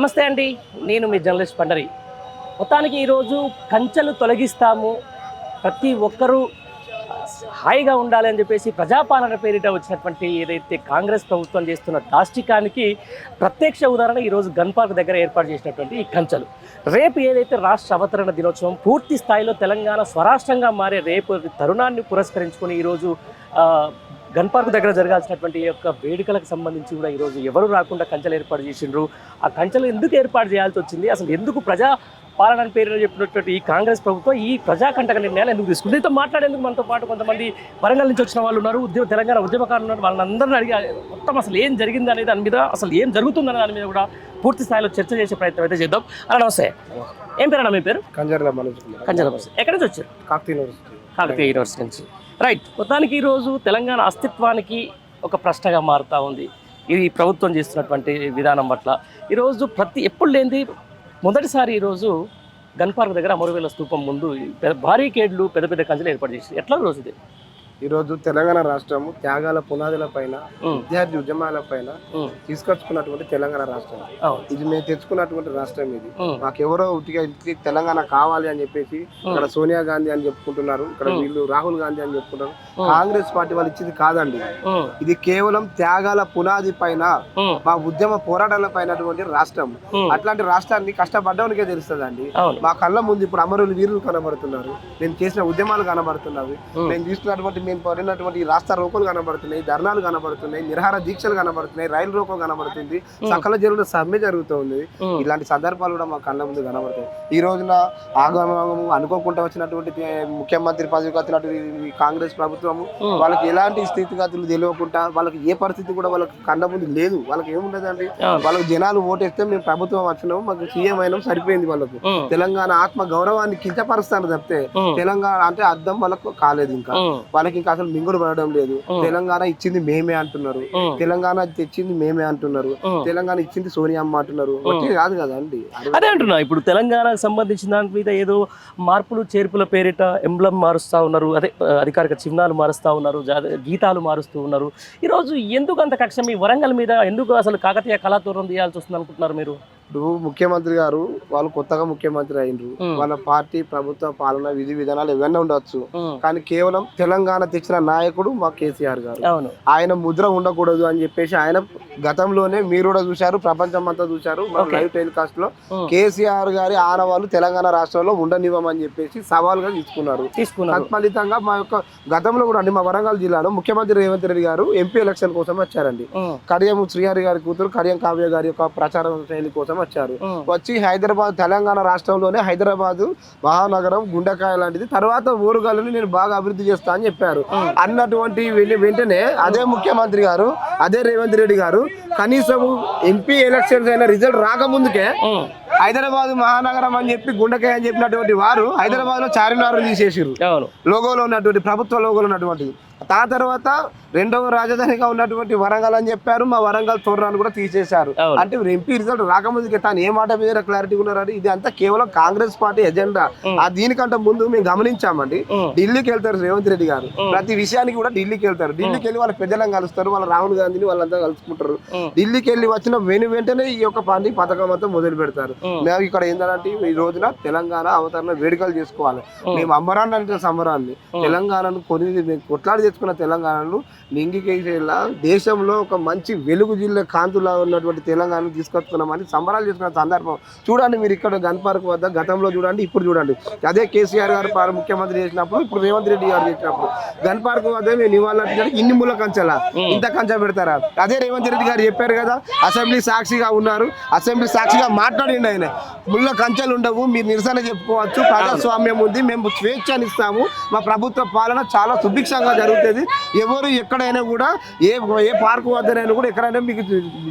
నమస్తే అండి నేను మీ జర్నలిస్ట్ పండరి. మొత్తానికి ఈరోజు కంచెలు తొలగిస్తాము. ప్రతి ఒక్కరూ హాయిగా ఉండాలి అని చెప్పేసి ప్రజాపాలన పేరిట వచ్చినటువంటి ఏదైతే కాంగ్రెస్ ప్రభుత్వం చేస్తున్న దాష్టికానికి ప్రత్యక్ష ఉదాహరణ ఈరోజు గన్ పార్క్ దగ్గర ఏర్పాటు చేసినటువంటి ఈ కంచెలు. రేపు ఏదైతే రాష్ట్ర అవతరణ దినోత్సవం పూర్తి స్థాయిలో తెలంగాణ స్వరాష్ట్రంగా మారే రేపు తరుణాన్ని పురస్కరించుకొని ఈరోజు గన్ పార్క్ దగ్గర జరగాల్సినటువంటి ఈ యొక్క వేడుకలకు సంబంధించి కూడా ఈరోజు ఎవరు రాకుండా కంచెలు ఏర్పాటు చేసిండ్రు. ఆ కంచెలు ఎందుకు ఏర్పాటు చేయాల్సి వచ్చింది? అసలు ఎందుకు ప్రజా పాలన అని పేరు చెప్పినటువంటి ఈ కాంగ్రెస్ ప్రభుత్వం ఈ ప్రజాకంటక నిర్ణయాలు ఎందుకు తీసుకుంది? దీంతో మాట్లాడేందుకు మనతో పాటు కొంతమంది వరంగల్ నుంచి వచ్చిన వాళ్ళు ఉన్నారు. ఉద్యోగ తెలంగాణ ఉద్యమకారులు ఉన్నారు. వాళ్ళందరినీ అడిగి మొత్తం అసలు ఏం జరిగింది అనే దాని మీద అసలు ఏం జరుగుతుందనే దాని మీద కూడా పూర్తి స్థాయిలో చర్చ చేసే ప్రయత్నం అయితే చేద్దాం. అలా నమస్తే. ఏం పేరు అన్న మీ పేరు? కంజర్ల మనోజ్ బస్ ఎక్కడి నుంచి వచ్చారు? కాకతీయ యూనివర్సిటీ. కాకతీయ యూనివర్సిటీ నుంచి. రైట్ మొత్తానికి ఈరోజు తెలంగాణ అస్తిత్వానికి ఒక ప్రశ్నగా మారుతూ ఉంది. ఇది ప్రభుత్వం చేస్తున్నటువంటి విధానం పట్ల. ఈరోజు ప్రతి ఎప్పుడు లేనిది మొదటిసారి ఈరోజు గన్ పార్క్ దగ్గర అమరవేల స్తూపం ముందు పెద్ద భారీ కేడ్లు పెద్ద పెద్ద కంచెలు ఏర్పాటు చేసి ఎట్లా రోజు ఇది? ఈరోజు తెలంగాణ రాష్ట్రము త్యాగాల పునాదుల పైన విద్యార్థి ఉద్యమాల పైన తీసుకొచ్చుకున్నటువంటి తెలంగాణ రాష్ట్రం. ఇది మేము తెచ్చుకున్నటువంటి రాష్ట్రం ఇది. మాకెవరో ఉట్టిగా ఇంటికి తెలంగాణ కావాలి అని చెప్పేసి ఇక్కడ సోనియా గాంధీ అని చెప్పుకుంటున్నారు ఇక్కడ. వీళ్ళు రాహుల్ గాంధీ అని చెప్పుకుంటారు. కాంగ్రెస్ పార్టీ వాళ్ళు ఇచ్చింది కాదండి. ఇది కేవలం త్యాగాల పునాది పైన మా. ఉద్యమ పోరాటాల పైనటువంటి రాష్ట్రం. అట్లాంటి రాష్ట్రాన్ని కష్టపడ్డవనికే తెలుస్తుందండి. మా కళ్ళ ముందు ఇప్పుడు అమరులు వీరులు కనబడుతున్నారు. మేము చేసిన ఉద్యమాలు కనబడుతున్నవి. ఉమ్, మేము తీసుకున్నటువంటి మేము పడినటువంటి రాస్తా రోకోలు కనబడుతున్నాయి ధర్నాలు కనబడుతున్నాయి నిరహార దీక్షలు కనబడుతున్నాయి రైలు రోకో కనబడుతుంది సకల జరుగుల సమ్మె జరుగుతుంది. ఇలాంటి సందర్భాలు కూడా మా కళ్ళ ముందు కనబడతాయి. ఈ రోజున ఆగమనము అనుకోకుండా వచ్చినటువంటి ముఖ్యమంత్రి పదవికి వచ్చినటువంటి కాంగ్రెస్ ప్రభుత్వము వాళ్ళకి ఎలాంటి స్థితిగతులు తెలియకుండా వాళ్ళకి ఏ పరిస్థితి కూడా వాళ్ళకి కళ్ళ ముందు లేదు. వాళ్ళకి ఏముండదండి? వాళ్ళకి జనాలు ఓటేస్తే మేము ప్రభుత్వం వచ్చినాము మాకు సీఎం అయినాం సరిపోయింది వాళ్ళకు. తెలంగాణ ఆత్మ గౌరవాన్ని కించపరుస్తాను తప్పితే తెలంగాణ అంటే అర్థం వాళ్ళకు కాలేదు ఇంకా. ఉమ్, వాళ్ళకి ఇంకా అసలు మింగుడు పడడం లేదు. తెలంగాణ ఇచ్చింది మేమే అంటున్నారు. తెలంగాణ తెచ్చింది మేమే అంటున్నారు. తెలంగాణ ఇచ్చింది సోనియా అమ్మ అంటున్నారు. కాదు కదా అండి. అదే అంటున్నా ఇప్పుడు తెలంగాణకు సంబంధించిన దాని మీద ఏదో మార్పులు చేర్పుల పేరిట ఎంబ్లం మారుస్తూ ఉన్నారు. అదే అధికారిక చిహ్నాలు మారుస్తూ ఉన్నారు గీతాలు మారుస్తూ ఉన్నారు. ఈరోజు ఎందుకు అంత కక్ష? మీ వరంగల్ మీద ఎందుకు అసలు కాకతీయ కళాతూరం తీయాల్సి వస్తుంది అనుకుంటున్నారు మీరు? ఇప్పుడు ముఖ్యమంత్రి గారు వాళ్ళు కొత్తగా ముఖ్యమంత్రి అయినరు. వాళ్ళ పార్టీ ప్రభుత్వ పాలన విధి విధానాలు ఏవైనా ఉండొచ్చు. కానీ కేవలం తెలంగాణ తెచ్చిన నాయకుడు మా కేసీఆర్ గారు. ఆయన ముద్ర ఉండకూడదు అని చెప్పేసి ఆయన గతంలోనే మీరు కూడా చూశారు ప్రపంచం అంతా చూశారు. లైవ్ టెలికాస్ట్లో కేసీఆర్ గారి ఆనవాళ్ళు తెలంగాణ రాష్ట్రంలో ఉండనివ్వమని చెప్పేసి సవాల్గా తీసుకున్నారు. తీసుకున్నారు. తత్ఫలితంగా మా యొక్క గతంలో కూడా అండి మా వరంగల్ జిల్లాలో ముఖ్యమంత్రి రేవంత్ రెడ్డి గారు ఎంపీ ఎలక్షన్ కోసం వచ్చారండి. కడియం శ్రీహరి గారి కూతురు కడియం కావ్య గారి యొక్క ప్రచార శైలి కోసం వచ్చారు. ఉమ్, వచ్చి హైదరాబాద్ తెలంగాణ రాష్ట్రంలోనే హైదరాబాద్ మహానగరం గుండెకాయ లాంటిది. తర్వాత ఊరుగాలని నేను బాగా అభివృద్ధి చేస్తా అని చెప్పారు. అన్నటువంటి వెంటనే అదే ముఖ్యమంత్రి గారు అదే రేవంత్ రెడ్డి గారు కనీసం ఎంపీ ఎలక్షన్స్ అయిన రిజల్ట్ రాకముందుకే హైదరాబాద్ మహానగరం అని చెప్పి గుండెకాయ అని చెప్పినటువంటి వారు హైదరాబాద్లో చార్మినార్ తీసేసారు లోగోలో ఉన్నటువంటి ప్రభుత్వ లోగోలో ఉన్నటువంటి ఆ తర్వాత రెండవ రాజధానిగా ఉన్నటువంటి వరంగల్ అని చెప్పారు. మా వరంగల్ తోరణాలు కూడా తీసేశారు. అంటే ఎంపీ రిజల్ట్ రాకముందుకే తాను ఏ మాట మీద క్లారిటీ ఉన్నారని ఇది అంతా కేవలం కాంగ్రెస్ పార్టీ ఎజెండా. ఆ దీనికంటే ముందు మేము గమనించామండి. ఢిల్లీకి వెళ్తారు రేవంత్ రెడ్డి గారు. ప్రతి విషయానికి కూడా ఢిల్లీకి వెళ్తారు. ఢిల్లీకి వెళ్ళి వాళ్ళ పెద్దలను కలుస్తారు. వాళ్ళ రాహుల్ గాంధీని వాళ్ళంతా కలుసుకుంటారు. ఢిల్లీకి వెళ్ళి వచ్చిన వెను వెంటనే ఈ యొక్క పని పథకం అంతా మొదలు పెడతారు. మేము ఇక్కడ ఏంటంటే ఈ రోజున తెలంగాణ అవతరణ వేడుకలు చేసుకోవాలి. మేము అమ్మరాన్ని అంటే సంబరాన్ని. తెలంగాణను కొని కొట్లాడి తెచ్చుకున్న తెలంగాణను నింగికేసేలా దేశంలో ఒక మంచి వెలుగు జిల్లా కాంతులా ఉన్నటువంటి తెలంగాణను తీసుకొచ్చుకున్నామని సంబరాలు చేసుకున్న సందర్భం చూడండి మీరు ఇక్కడ గన్ పార్క్ వద్ద గతంలో చూడండి ఇప్పుడు చూడండి. అదే కేసీఆర్ గారు ముఖ్యమంత్రి చేసినప్పుడు ఇప్పుడు రేవంత్ రెడ్డి గారు చేసినప్పుడు. గన్ పార్క్ వద్ద మేము నివాళులర్పించడానికి ఇన్ని ముళ్ళ కంచెలా. ఇంత కంచె పెడతారా? అదే రేవంత్ రెడ్డి గారు చెప్పారు కదా అసెంబ్లీ సాక్షిగా ఉన్నారు అసెంబ్లీ సాక్షిగా మాట్లాడిండి ఆయన. ముళ్ళ కంచెలు ఉండవు మీరు నిరసన చెప్పుకోవచ్చు ప్రజాస్వామ్యం ఉంది మేము స్వేచ్ఛనిస్తాము మా ప్రభుత్వ పాలన చాలా సుభిక్షంగా జరుగుతుంది. ఎవరు ఎక్కడైనా కూడా ఏ ఏ పార్కు వద్దనైనా కూడా ఎక్కడైనా మీకు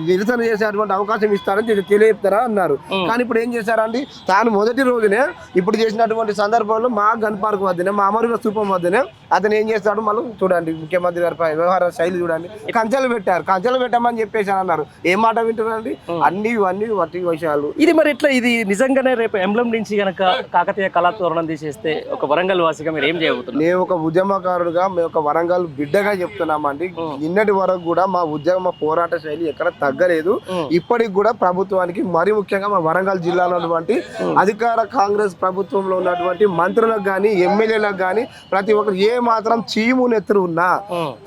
నిరసన చేసేటువంటి అవకాశం ఇస్తారని తెలి- తెలియజెప్తారా అన్నారు. కానీ ఇప్పుడు ఏం చేశారండి? తాను మొదటి రోజునే ఇప్పుడు చేసినటువంటి సందర్భంలో మా గన్ పార్క్ వద్దనే మా అమరుల స్థూపం వద్దనే అతను ఏం చేస్తాడు? మళ్ళీ చూడండి ముఖ్యమంత్రి గారి వ్యవహార శైలి చూడండి. కంచెలు పెట్టారు. కంచెలు పెట్టమని చెప్పేసి అని అన్నారు. ఏం మాట వింటారండి అన్ని ఇవన్నీ వట్టి విషయాలు. ఇది మరి ఎట్లా? ఇది నిజంగానే రేపు ఎంబ్లం నుంచి గనక కాకతీయ కళాతోరణం తీసేస్తే ఒక వరంగల్ వాసిగా మీరు ఏం చేయబోతున్నారు? నేను ఒక ఉద్యమకారుడుగా మేము ఒక వరంగల్ బిడ్డగా చెప్తున్నా. చెప్తున్నామండి నిన్నటి వరకు కూడా మా ఉద్యమ పోరాట శైలి ఎక్కడ తగ్గలేదు. ఇప్పటికి కూడా ప్రభుత్వానికి మరి ముఖ్యంగా మా వరంగల్ జిల్లాలో ఉన్నటువంటి అధికార కాంగ్రెస్ ప్రభుత్వంలో ఉన్నటువంటి మంత్రులకు కానీ ఎమ్మెల్యేలకు కానీ ప్రతి ఒక్కరు ఏ మాత్రం చీము నెత్తురు ఉన్నా.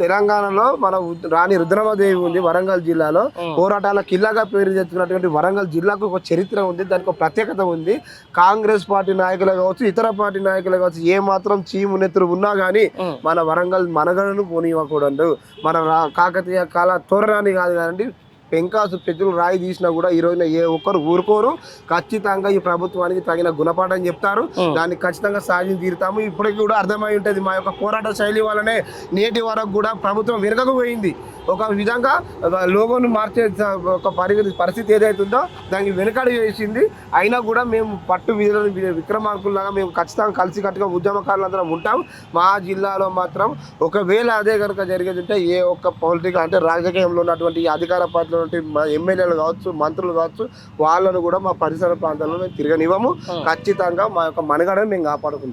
తెలంగాణలో మన రాణి రుద్రమదేవి ఉంది వరంగల్ జిల్లాలో. పోరాటాల కిల్లాగా పేరు తెచ్చుకున్నటువంటి వరంగల్ జిల్లాకు ఒక చరిత్ర ఉంది. దానికి ఒక ప్రత్యేకత ఉంది. కాంగ్రెస్ పార్టీ నాయకులు కావచ్చు ఇతర పార్టీ నాయకులు కావచ్చు ఏ మాత్రం చీము నెత్తురు ఉన్నా కానీ. మన వరంగల్ మనగడను పోనివ్వకూడదు మన రా- కాకతీయ కాల తోరణాన్ని కాదు కదండి పెంకాసు పెద్దలు రాయి తీసినా కూడా ఈ రోజున ఏ ఒక్కరు ఊరుకోరు. ఖచ్చితంగా ఈ ప్రభుత్వానికి తగిన గుణపాఠం చెప్తారు. దాన్ని ఖచ్చితంగా సాధించి తీరుతాము. ఇప్పటికి కూడా అర్థమై ఉంటుంది మా యొక్క పోరాట శైలి వల్లనే నేటి వరకు కూడా ప్రభుత్వం వెనుకకు ఒక విధంగా లోగోను మార్చే ఒక పరి పరిస్థితి ఏదైతుందో దానికి వెనుకడు చేసింది. అయినా కూడా మేము పట్టు వీధులను విక్రమార్కుల్లాగా మేము ఖచ్చితంగా కలిసి కట్టుగా ఉద్యమకారులందరం ఉంటాం. మా జిల్లాలో మాత్రం ఒకవేళ అదే కనుక జరిగేది ఉంటే ఏ ఒక్క పొలిటికల్ అంటే రాజకీయంలో ఉన్నటువంటి అధికార పార్టీలో ఉన్నటువంటి మా ఎమ్మెల్యేలు కావచ్చు మంత్రులు కావచ్చు వాళ్ళను కూడా మా పరిసర ప్రాంతాల్లో మేము తిరగనివ్వము. ఖచ్చితంగా మా యొక్క మనుగడను మేము కాపాడుకుంటాం.